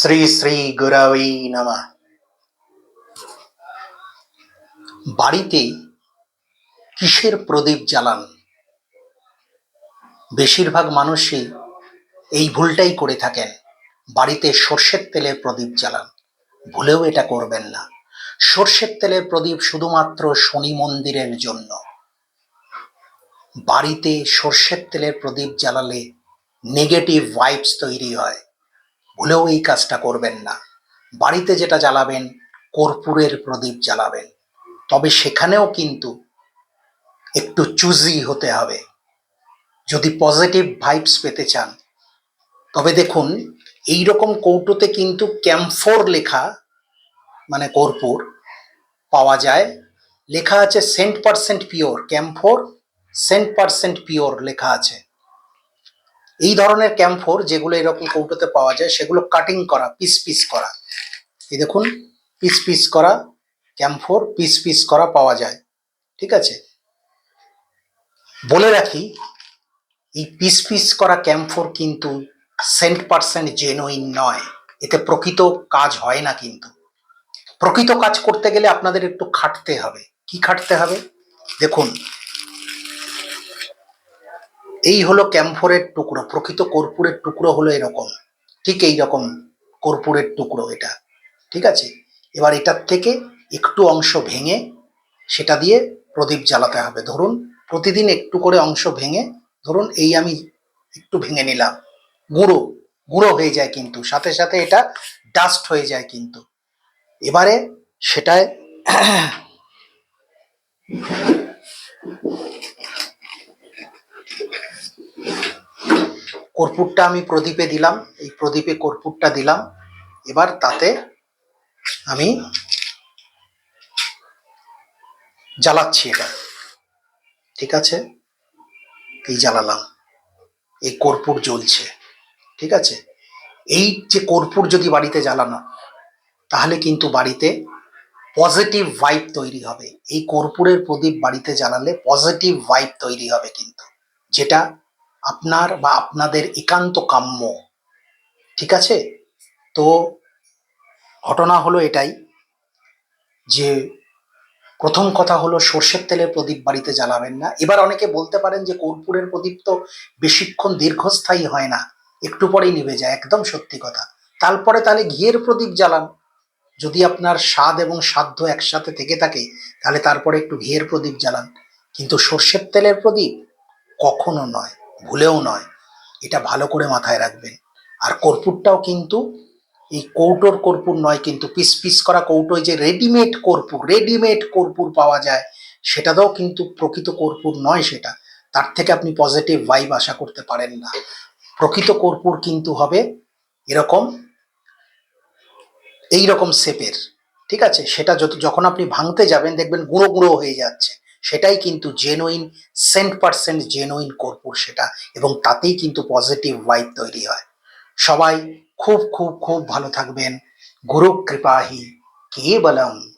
শ্রী শ্রী গুরবী নমঃ বাড়িতে কিসের প্রদীপ জ্বালান? বেশিরভাগ মানুষই এই ভুলটাই করে থাকেন, বাড়িতে সর্ষের তেলের প্রদীপ জ্বালান। ভুলেও এটা করবেন না। সর্ষের তেলের প্রদীপ শুধুমাত্র শনি মন্দিরের জন্য। বাড়িতে সর্ষের তেলের প্রদীপ জ্বালালে নেগেটিভ ভাইবস তৈরি হয়। ভুলেও এই কাজটা করবেন না। বাড়িতে যেটা জ্বালাবেন, কর্পূরের প্রদীপ জ্বালাবেন। তবে সেখানেও কিন্তু একটু চুজি হতে হবে। যদি পজিটিভ ভাইবস পেতে চান, তবে দেখুন এই রকম কৌটোতে কিন্তু ক্যাম্ফোর লেখা মানে কর্পূর পাওয়া যায়। লেখা আছে cent percent pure camphor cent percent pure লেখা আছে। এই ধরনের ক্যাম্ফোর যেগুলো এরকম কৌটোতে পাওয়া যায়, সেগুলো কাটিং করা পিস পিস করা। এই দেখুন পিস পিস করা ক্যাম্ফোর পিস পিস করা পাওয়া যায়। ঠিক আছে? বলে রাখি, এই পিস পিস করা ক্যাম্ফোর কিন্তু সেন্ট পার্সেন্ট জেনুইন নয়। এতে প্রকৃত কাজ হয় না কিন্তু। প্রকৃত কাজ করতে গেলে আপনাদের একটু খাটতে হবে। কি খাটতে হবে? দেখুন এই হলো ক্যাম্ফোরের টুকরো, প্রকৃত কর্পূরের টুকরো হলো এরকম। ঠিক এই রকম কর্পূরের টুকরো এটা। ঠিক আছে? এবার এটার থেকে একটু অংশ ভেঙে সেটা দিয়ে প্রদীপ জ্বালাতে হবে। ধরুন, প্রতিদিন একটু করে অংশ ভেঙে, ধরুন এই আমি একটু ভেঙে নিলাম। গুঁড়ো গুঁড়ো হয়ে যায় কিন্তু, সাথে সাথে এটা ডাস্ট হয়ে যায় কিন্তু। এবারে সেটায় কর্পূরটা আমি প্রদীপে দিলাম, এই প্রদীপে কর্পূরটা দিলাম। এবার তাতে আমি জ্বালাচ্ছি এটা। ঠিক আছে? এই জ্বালালাম। এই কর্পূর জ্বলছে। ঠিক আছে? এই যে কর্পূর যদি বাড়িতে জ্বালানো, তাহলে কিন্তু বাড়িতে পজিটিভ ভাইব তৈরি হবে। এই কর্পূরের প্রদীপ বাড়িতে জ্বালালে পজিটিভ ভাইব তৈরি হবে কিন্তু। যেটা আপনার বা আপনাদের একান্ত কাম্য। ঠিক আছে? তো ঘটনা হলো এটাই যে, প্রথম কথা হলো সর্ষের তেলের প্রদীপ বাড়িতে জ্বালাবেন না। এবার অনেকে বলতে পারেন যে, কর্পূরের প্রদীপ তো বেশিক্ষণ দীর্ঘস্থায়ী হয় না, একটু পরেই নিভে যায়, একদম সত্যি কথা। তারপরে তাহলে ঘিয়ের প্রদীপ জ্বালান। যদি আপনার স্বাদ এবং সাধ্য একসাথে থেকে থাকে, তাহলে তারপরে একটু ঘিয়ের প্রদীপ জ্বালান। কিন্তু সর্ষের তেলের প্রদীপ কখনো নয়। ভুলেও নয়, এটা ভালো করে মাথায় রাখবেন আর কর্পূরটাও কিন্তু, এই কৌটোর কর্পূর নয়, কিন্তু পিস পিস করা কৌটোয় যে রেডিমেড কর্পূর রেডিমেড কর্পূর পাওয়া যায়, সেটাতেও কিন্তু প্রকৃত কর্পূর নয় সেটা। তার থেকে আপনি পজিটিভ ভাইব আশা করতে পারেন না। প্রকৃত কর্পূর কিন্তু হবে এরকম এই রকম শেপের, ঠিক আছে? সেটা যখন আপনি ভাঙতে যাবেন, দেখবেন গুঁড়ো গুঁড়ো হয়ে যাচ্ছে। সেটাই কিন্তু জেনুইন সেন্ট পার্সেন্ট জেনুইন কর্পূর সেটা এবং তাতেই কিন্তু পজিটিভ ভাইব তৈরি হয়। সবাই খুব খুব খুব ভালো থাকবেন। গুরু কৃপাহি, কেবলম।